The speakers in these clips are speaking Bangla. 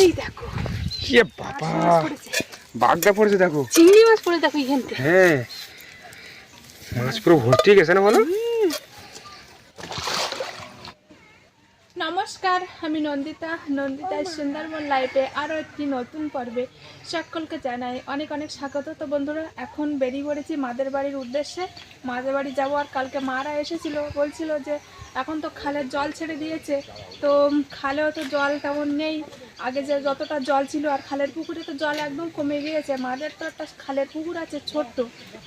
এই দেখো। ইয়ে বাবা। বাগদা পড়েছে। দেখো। চিংড়ি মাছ পড়ে দেখো এখানতে। হ্যাঁ। মাছ পুরো ভর্তি গেছে না বলো? নমস্কার আমি নন্দিতা। নন্দিতা সুন্দরবন লাইফে আরও একটি নতুন পর্বে সকলকে জানাই অনেক অনেক স্বাগত। তো বন্ধুরা এখন বেরিয়ে পড়েছি মাদের বাড়ির উদ্দেশ্যে। মাদের বাড়ি যাব আর কালকে মারা এসেছিল বলছিল যে এখন তো খালের জল ছেড়ে দিয়েছে। তো খালেও তো জল তেমন নেই। আগে যে যতটা জল ছিল আর খালের পুকুরে তো জল একদম কমে গিয়েছে মাদের তো একটা খালের পুকুর আছে ছোট্ট,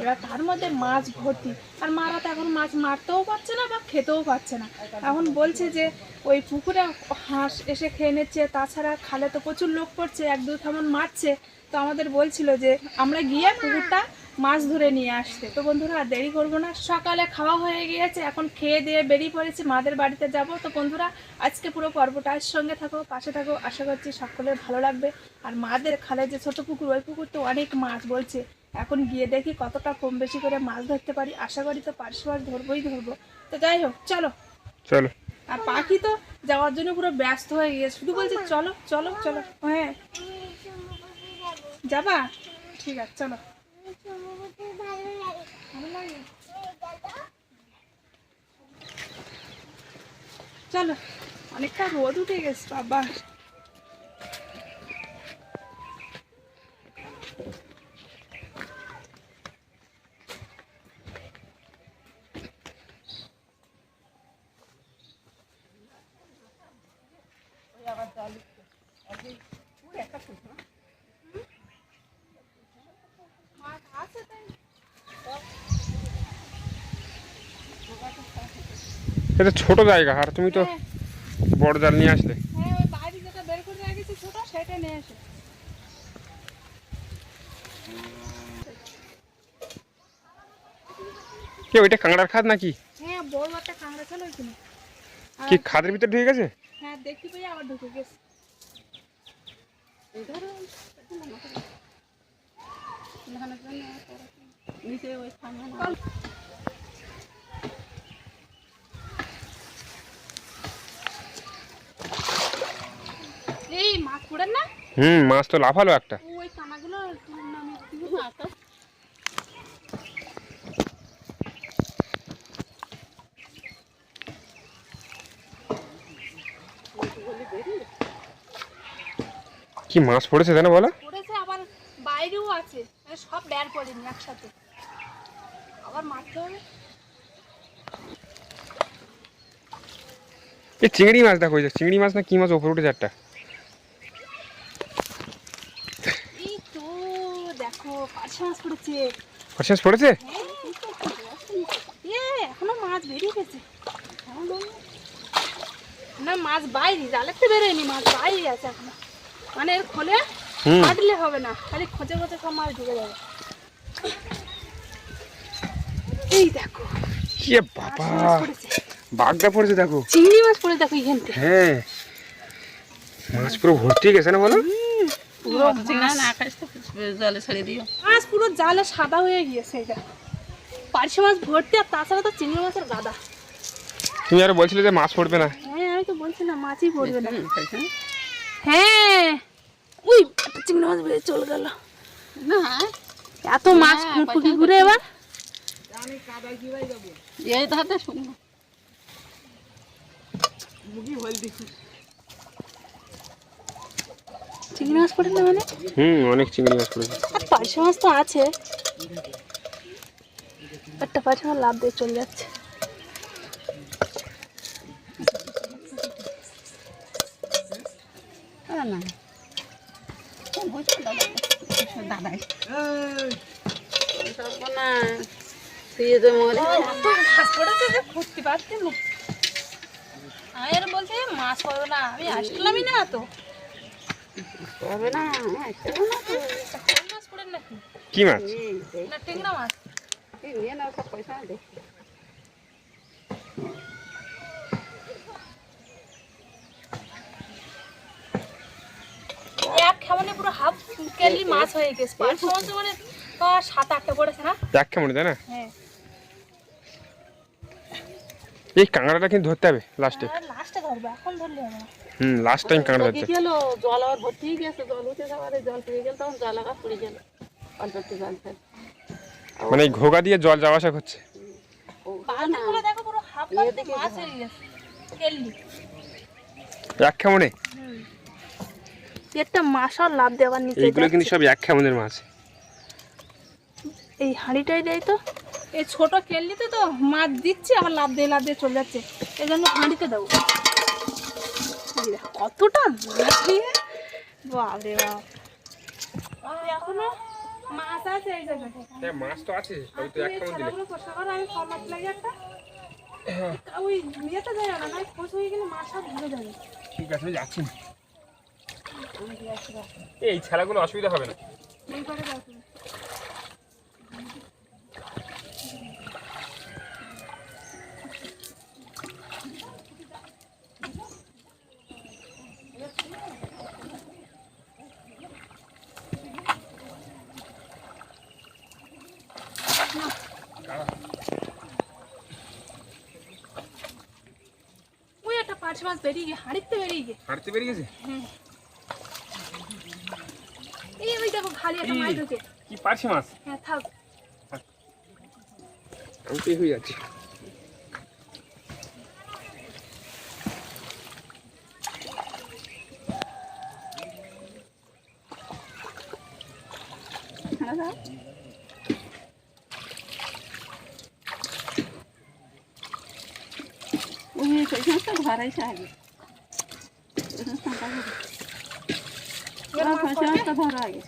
এবার তার মধ্যে মাছ ভর্তি। আর মারা তো এখন মাছ মারতেও পারছে না বা খেতেও পারছে না। এখন বলছে যে ওই পুকুরে হাঁস এসে খেয়ে নিচ্ছে, তাছাড়া খালে তো প্রচুর লোক পড়ছে, এক দু কেমন মারছে। তো আমাদের বলছিল যে আমরা গিয়ে পুকুরটা মাছ ধরে নিয়ে আসতে তো বন্ধুরা আর দেরি করব না। সকালে খাওয়া হয়ে গিয়েছে এখন খেয়ে দিয়ে বেরিয়ে পড়েছি মাদের বাড়িতে যাব। তো বন্ধুরা আজকে পুরো পর্বটার সঙ্গে থাকো পাশে থাকো। আশা করছি সকলের ভালো লাগবে। আর মাদের খালে যে ছোট পুকুর ওই পুকুর তো অনেক মাছ বলছে। এখন গিয়ে দেখি কতটা কম বেশি করে মাছ ধরতে পারি। আশা করি তো পার্শ্ব মাছ ধরবোই ধরবো। তো যাই হোক চলো। চলো। আর পাখি তো যাওয়ার জন্য পুরো ব্যস্ত হয়ে গিয়েছে। শুধু বলছে চলো চলো চলো। হ্যাঁ। যাবা? ঠিক আছে চলো ভালো লাগে? চলো অনেকটা রোদ উঠে গেছে বাবা মাছ আছে তাই এটা ছোট জায়গা আর তুমি তো হ্যাঁ, বড় জাল নিয়ে আসলে। হ্যাঁ কি ওইটা কাঁকড়ার খাদ নাকি? হ্যাঁ বড় একটা কাঁকড়া ছিল ওইখানে। কি খাদের ভিতরে ঢুকে গেছে? হ্যাঁ পেয়ে আবার ঢুকে গেছে। এই মাছ পড়েন না? হুম মাছ তো লাফালো একটা। ওই কানাগুলো কি মাছ পড়েছে জানো বলো? পড়েছে আবার বাইরেও আছে। সব বের করিনি একসাথে। আবার মারতে হবে। এই চিংড়ি মাছ দেখো চিংড়ি মাছ না কি মাছ ওপরে উঠেছে একটা এই তো পড়েছে। ফরসাস পড়েছে? এ এখনও মাছ বেরিয়ে গেছে। না মাছ বাইরে জালের তো বেরোয়নি মাছ বাইরে আছে এখনও। মানে এর খোলে কাটলে হবে না খালি খোঁজে খোঁজে সব মাছ ঢুকে যাবে। এই দেখো। ইয়ে বাবা বাগদা পড়েছে। দেখো। চিংড়ি মাছ পড়ে দেখো এখানতে হ্যাঁ। মাছ পুরো ভর্তি গেছে না বলো? পুরো না না আকাশ তো জলে ছেড়ে দিও। মাছ পুরো জালে সাদা হয়ে গিয়েছে এটা। পার্শে মাছ ভর্তি আর তাছাড়া তো চিংড়ি মাছের গাদা। তুমি আরও বলছিলে যে মাছ পড়বে না। হ্যাঁ আমি তো বলছিলাম মাছই পড়বে না। হ্যাঁ। উই চিংড়ি মাছ বেরিয়ে চলে গেল। না। এত মাছ ফুটফুকি ঘুরে এবার। এই ধাতে শুনব চিংড়ি মাছ পড়ে না? মানে হুম অনেক চিংড়ি মাছ পড়েছে আর পার্শে মাছ তো আছে। একটা পার্শে মাছ লাভ দিয়ে চলে যাচ্ছে। না দাদাই। না তুই তো মরে এত মাছ পড়েছে খুঁজতে পারছি না। আমি আর বলছি মাছ পড়বে না আমি আসলামই না তো। হবে না কোন মাছ। পড়ে নাকি কি মাছ না টেংরা মাছ। নিয়ে নাও সব পয়সা দে এক খাবারে পুরো হাফ কেলি মাছ হয়ে গেছে। পাঁচশো মাছ মানে সাত আটটা পড়েছে না? দেখ কেমন তাই না? হ্যাঁ। এই কাঁকড়াটা কিন্তু ধরতে হবে লাস্টে লাস্টে ধরবো এখন ধরলে হবে না। হুম লাস্ট টাইম কাঁকড়া কি জল আবার ভর্তি হয়ে গেছে জল উঠে যাওয়ার জল পেয়ে গেল তখন জল আবার পড়ে গেল। অল্প একটু জল ফেল মানে ঘোগা দিয়ে জল যাওয়া আসা করছে? মাছ গেছে। কেল্লি এক খেমনে? একটা মাসার লাভ দেওয়ার নিচে এইগুলো কিন্তু সব এক খেমনের মাছ। এই হাঁড়িটাই দেয় তো। এই ছোট কেল্লিতে তো মাছ দিচ্ছে আবার লাভ দিয়ে লাভ দিয়ে চলে যাচ্ছে। এই জন্য হাঁড়িতে দেবো। কতটা মাছ দিয়ে বাপরে বাপ। আর এখনও মাছ আছে এই জায়গাটায় হ্যাঁ মাছ তো আছে আর তুই ছানাগুলো পরিষ্কার কর, আমি ফল মাছ লাগে একটা। ওই ইয়েতে যায় না না খোঁজ হয়ে গেলে মাছ সব ধরে যাবে। ঠিক আছে যাচ্ছি। এই ছেলাগুলো অসুবিধা হবে না। এই করে দাও পাঁচ মাছ বেরিয়ে গিয়ে হাঁড়িতে বেরিয়ে গিয়ে। হাঁটতে পেরে গেছে? এই ওই দেখো খালি একটা মাছ ঢুকে। কি পারছি মাছ? হ্যাঁ থাক। আমি তো হয়ে যাচ্ছি। ওই সেই সমস্ত ধরাইছে আগে ওই সমস্ত ফাঁকা করে। ওরা সেই সমস্ত ধরা আগে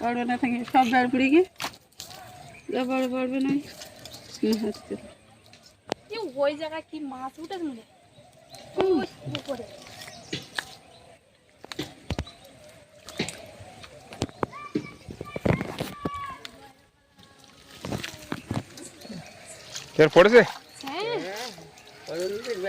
পড়বে না থাকে সব বেড় পড়ে গিয়ে যা বড় পড়বে না হচ্ছে এই ওই জায়গায় কি মাছ উঠেছে মনে হয়? ওই উপরে এর পড়েছে হ্যাঁ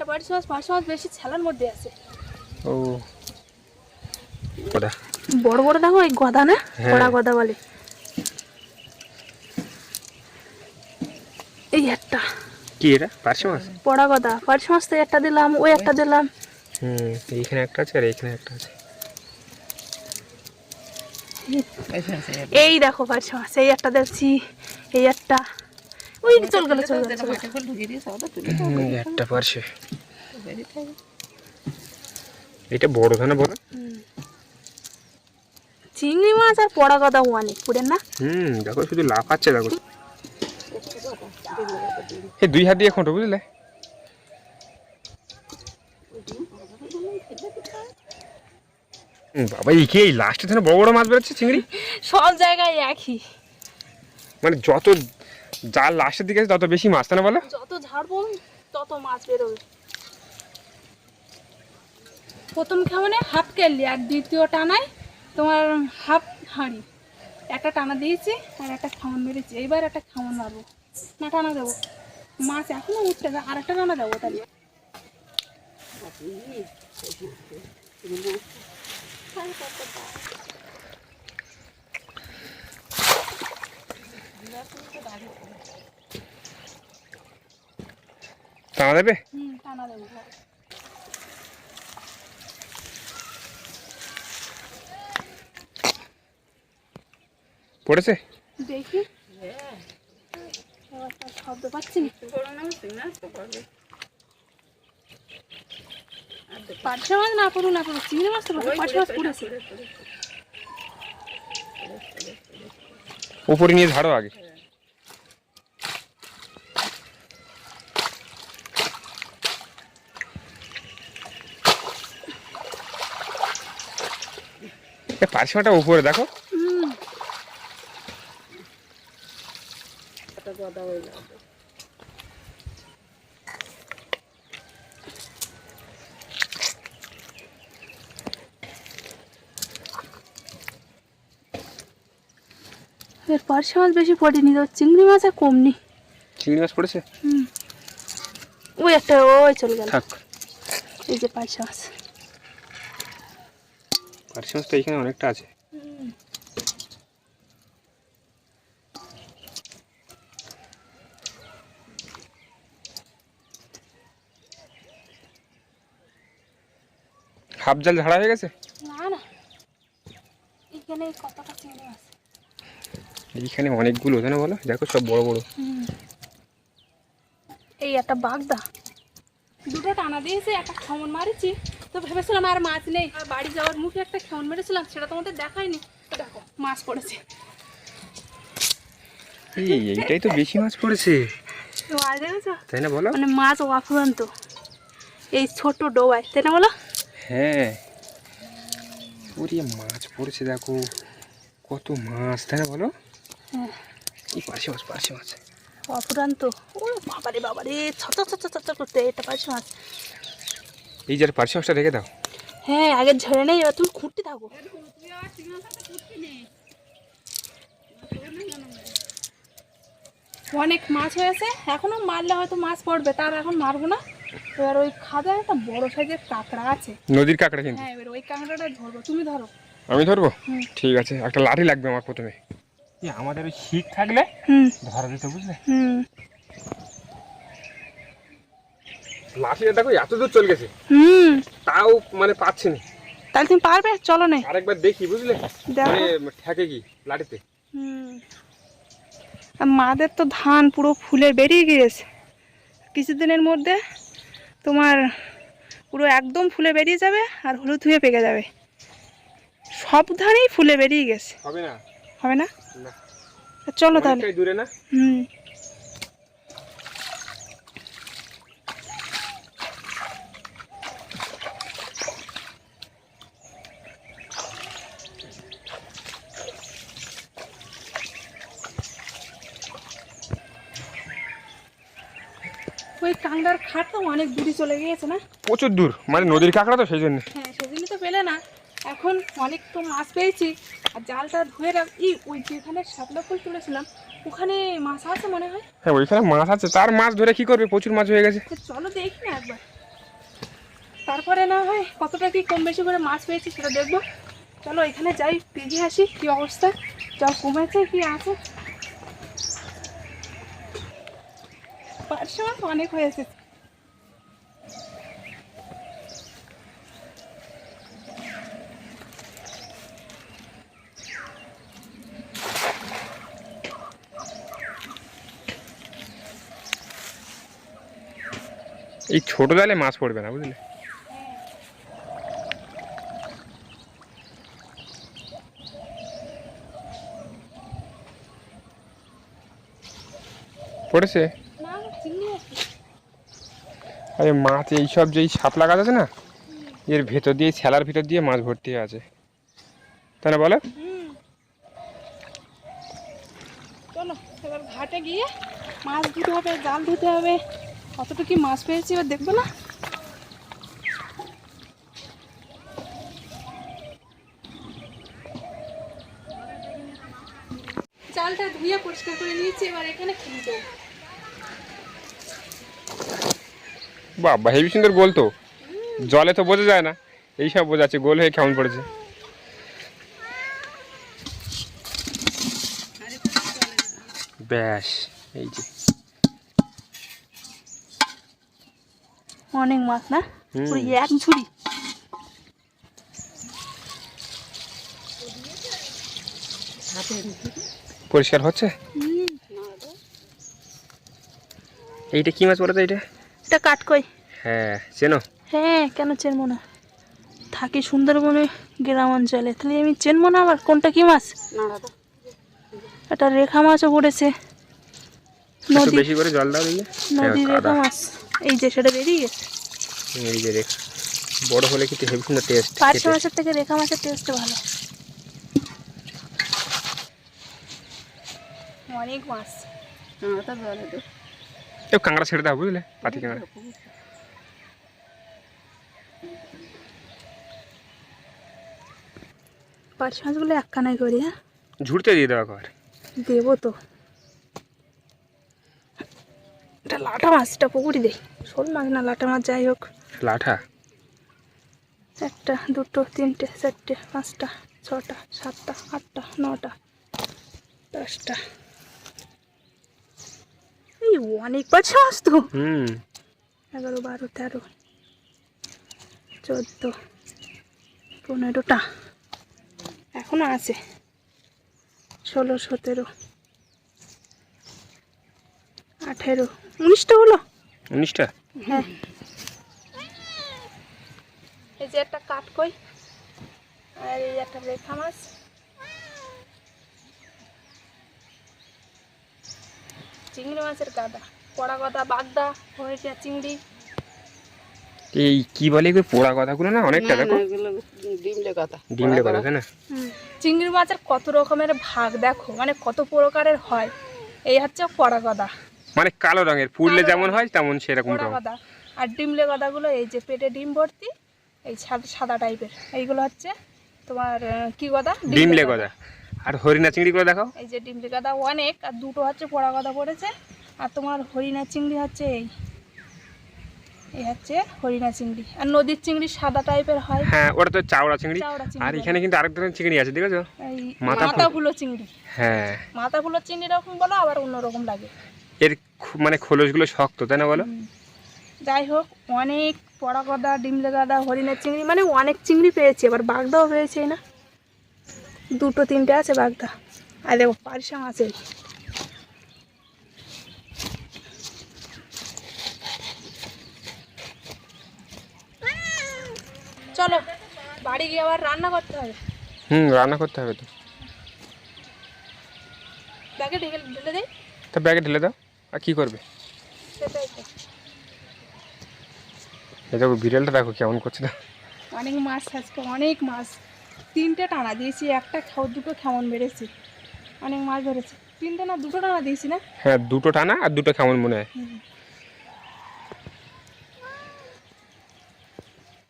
একটা বাড়ি মাছ পাঁচ মাছ বেশি ছেলার মধ্যে আছে। ও। কোথা বড় বড় দেখো এই গদা না? হ্যাঁ। গদা বলে। এই একটা। কি এটা? পারছি মাছ? বড়া গদা। পাঁচ মাছ তো একটা দিলাম ওই একটা দিলাম। হুম এইখানে একটা আছে আর এইখানে একটা আছে। এই দেখো পাঁচ মাছ এই একটা দেখছি এই একটা। ওই চল গেল চল একটা পারছে। এটা বড় ধানা বড় চিংড়ি মাছ আর পড়া গদা অনেক পুরেন না? হুম দেখো শুধু লাফাচ্ছে দেখো। এই দুই হাত দিয়ে খোঁটো বুঝলে? বাবা এই কি লাস্টে বড় বড় মাছ বেরোচ্ছে চিংড়ি? সব জায়গায় একই। মানে যত যার লাস্টের দিকে আছে তত বেশি মাছ তাই না বলো যত ঝাড়বো তত মাছ বেরোবে প্রথম খাওয়ানে হাফ কেলি আর দ্বিতীয় টানায় তোমার হাফ হাঁড়ি একটা টানা দিয়েছি আর একটা খাওয়ান মেরেছি এইবার একটা খাওয়ান মারবো না টানা দেবো মাছ এখনও উঠতে যায় আর একটা টানা দেবো তাহলে টানা দেবে? টানা দেবো পড়েছে? দেখি। শব্দ পাচ্ছি মাছ না পড়ুক না পড়ুক চিংড়ি মাছ তো পার্শে মাছ পড়েছে। উপরে নিয়ে ঝাড়ো আগে। পার্শ্বাটা উপরে দেখো। হুম একটা গদা হয়ে যাবে এর পার্শে মাছ বেশি পড়েনি তো চিংড়ি মাছ আর কম নি চিংড়ি মাছ পড়েছে? হুম। ওই একটা ওই চলে গেল। থাক। এই যে পার্শে মাছ। পার্শে মাছ তো এখানে অনেকটা আছে। হাফ জাল ঝাড়া হয়ে গেছে না না এখানে কতটা চিংড়ি মাছ এইখানে অনেকগুলো তাই না বলো? দেখো সব বড় বড়। এই একটা বাগদা। দুটো টানা দিয়েছে একটা খেমন মারিছি। তো ভেবেছিলাম আর মাছ নেই। আর বাড়ি যাওয়ার মুখে একটা খেমন মেরেছিলাম সেটা তোমাদের দেখায়নি তো দেখো মাছ পড়েছে। এই এইটাই তো বেশি মাছ পড়েছে। তাই না বলো? মানে মাছ অফুরন্ত এই ছোট ডোবায় তাই না বলো? হ্যাঁ। ওরে মাছ পড়েছে দেখো। কত মাছ তাই না বলো? এই পার্শে মাছ পার্শে মাছ। ও বাবারে করতে এটা পারছি মাছ। এই যার পার্শে মাছটা রেখে দাও। হ্যাঁ আগে ঝরে নেই এবার তুমি খুঁটতে থাকো। অনেক মাছ হয়েছে এখনও মারলে হয়তো মাছ পড়বে তার এখন মারবো না। এবার ওই খাদায় একটা বড় সাইজের কাঁকড়া আছে। নদীর কাঁকড়া কিন্তু। হ্যাঁ এবার ওই কাঁকড়াটা ধরবো তুমি ধরো। আমি ধরবো? ঠিক আছে একটা লাঠি লাগবে আমার প্রথমে। আমাদের ওই শিখ থাকলে হুম। ধরা দিতে বুঝলে? লাঠিটা দেখো এত দূর চলে গেছে। হুম। তাও মানে পাচ্ছি না। তাহলে তুমি পারবে? চলো না। আরেকবার দেখি বুঝলে? মানে ঠেকে কি লাঠিতে? হুম। আর মাদের তো ধান পুরো ফুলে বেরিয়ে গিয়েছে। কিছুদিনের মধ্যে তোমার পুরো একদম ফুলে বেরিয়ে যাবে আর হলুদ হয়ে পেকে যাবে। সব ধানেই ফুলে বেরিয়ে গেছে। হবে না। হবে না? না। চলো তাহলে। দূরে না? হুম। ওই কাঙ্গার খাটটা অনেক দূরে চলে গিয়েছে না? প্রচুর দূর মানে নদীর কাঁকড়া তো সেই জন্য। হ্যাঁ সেদিনই তো পেলে না। এখন অনেক তো মাছ পেয়েছি। আর জালটা ধুয়ে রাখ ই ওই যেখানে শাপলা ফুল তুলেছিলাম ওখানে মাছ আছে মনে হয়? হ্যাঁ ওইখানে মাছ আছে। তার মাছ ধরে কি করবে? প্রচুর মাছ হয়ে গেছে। চলো দেখি না একবার। তারপরে না হয় কতটা কি কম বেশি করে মাছ পেয়েছি সেটা দেখব। চলো এখানে যাই দেখে আসি কি অবস্থা যা কমেছে কি আছে। পার্শ্ব মাছ অনেক হয়েছে এই ছোট জালে মাছ পড়বে না, বুঝলে? পড়েছে? আরে মাছ এইসব যেই শাপলা গাছ আছে না, এর ভেতর দিয়ে, ছেলার ভিতর দিয়ে মাছ ভর্তি হয়ে আছে। না বলো? ঘাটে গিয়ে মাছ ধুতে হবে, জাল ধুতে হবে। কতটা কি মাছ পেয়েছি এবার দেখব না? জালটা ধুয়ে পরিষ্কার করে নিয়েছি, এবার এখানে দেবো বাবা, হেবি সুন্দর গোল তো। জলে তো বোঝা যায় না। এইসব বোঝাচ্ছে, গোল হয়ে কেমন পড়েছে। ব্যাস, এই যে। অনেক মাছ না। পুরো এক ঝুড়ি পরিষ্কার হচ্ছে? এইটা কি মাছ বলো তো এইটা? এটা কাটকই হ্যাঁ চেনো? হ্যাঁ কেন চেনবো না? থাকি সুন্দরবনে গ্রাম অঞ্চলে। তাহলে আমি চেনবো না আবার? কোনটা কি মাছ? একটা রেখা মাছও পড়েছে। একটু নদী বেশি করে জল দাও দিলে? নদীর রেখা মাছ। এই যে সেটা বেরিয়ে গেছে। এই যে রেখা। বড় হলে কিন্তু হেভি সুন্দর টেস্ট পার্শে মাছের থেকে রেখা মাছের টেস্ট ভালো। অনেক মাছ। দে একটু কাঁকড়া ছেড়ে দাও বুঝলে? পাতি কাঁকড়া। পার্শে মাছগুলো একখানাই করি হ্যাঁ? ঝুড়তে দিয়ে দেওয়া কর দেবো তো। এটা লাটা মাছ এটা পুকুরি দেই। শোল মাছ না লাটা মাছ যাই হোক। লাঠা? একটা দুটো তিনটে চারটে পাঁচটা ছটা সাতটা আটটা নটা দশটা। এই অনেক পাচ্ছে মাছ তো। হুম। এগারো বারো তেরো চোদ্দ পনেরোটা এখনও আছে। ষোলো সতেরো আঠেরো উনিশটা হলো? উনিশটা? হ্যাঁ। এই যে একটা কাঠকই আর এই একটা রেখা মাছ। চিংড়ি মাছের গাদা পড়া গাদা বাগদা হয়েছে চিংড়ি। এই কি বলে এগুলো? পোড়া কথাগুলো না অনেকটা দেখো। ডিমলে কথা ডিমলে কথা তাই না? চিংড়ি মাছের কত রকমের ভাগ দেখো? মানে কত প্রকারের হয়? এই হচ্ছে পড়া গদা। মানে কালো রঙের ফুললে যেমন হয় তেমন সেরকম রঙ। আর ডিমলে গদাগুলো এই যে পেটে ডিম ভর্তি এই সাদা টাইপের এইগুলো হচ্ছে তোমার কি গদা? ডিমলে গদা। আর হরিণা চিংড়ি করে দেখাও। এই যে ডিমলি গাদা অনেক আর দুটো হচ্ছে পোড়া গাদা পড়েছে। আর তোমার হরিণা চিংড়ি হচ্ছে এই। এই হচ্ছে হরিণা চিংড়ি। আর নদীর চিংড়ি সাদা টাইপের হয়। হ্যাঁ ওটা তো চাওড়া চিংড়ি। আর এখানে কিন্তু আরেক ধরনের চিংড়ি আছে দেখেছ? এই মাথা ফুলো। চিংড়ি। হ্যাঁ। মাথা ফুলো চিংড়ি রকম বলো আবার অন্যরকম লাগে। মানে খোলসগুলো শক্ত তাই না বলো? যাই হোক অনেক পড়া গদা ডিমলে গাদা হরিণের চিংড়ি মানে অনেক চিংড়ি পেয়েছি এবার বাগদাও পেয়েছি না। দুটো তিনটে আছে বাগদা। আর দেখো পারিশা আছে। চলো বাড়ি গিয়ে আবার রান্না করতে হবে। হুম রান্না করতে হবে তো। ব্যাগে ঢেকে ঢেলে দেই? তা ব্যাগে ঢেলে দাও। আর কি করবে? এই দেখো বিড়ালটা দেখো কেমন করছে না অনেক মাছ আজকে অনেক মাছ। তিনটে টানা দিয়েছি একটা খাও দুটো খেমন বেড়েছে। অনেক মাছ ধরেছে। তিনটে না দুটো টানা দিয়েছি না? হ্যাঁ দুটো টানা আর দুটো খেমন মনে হয়।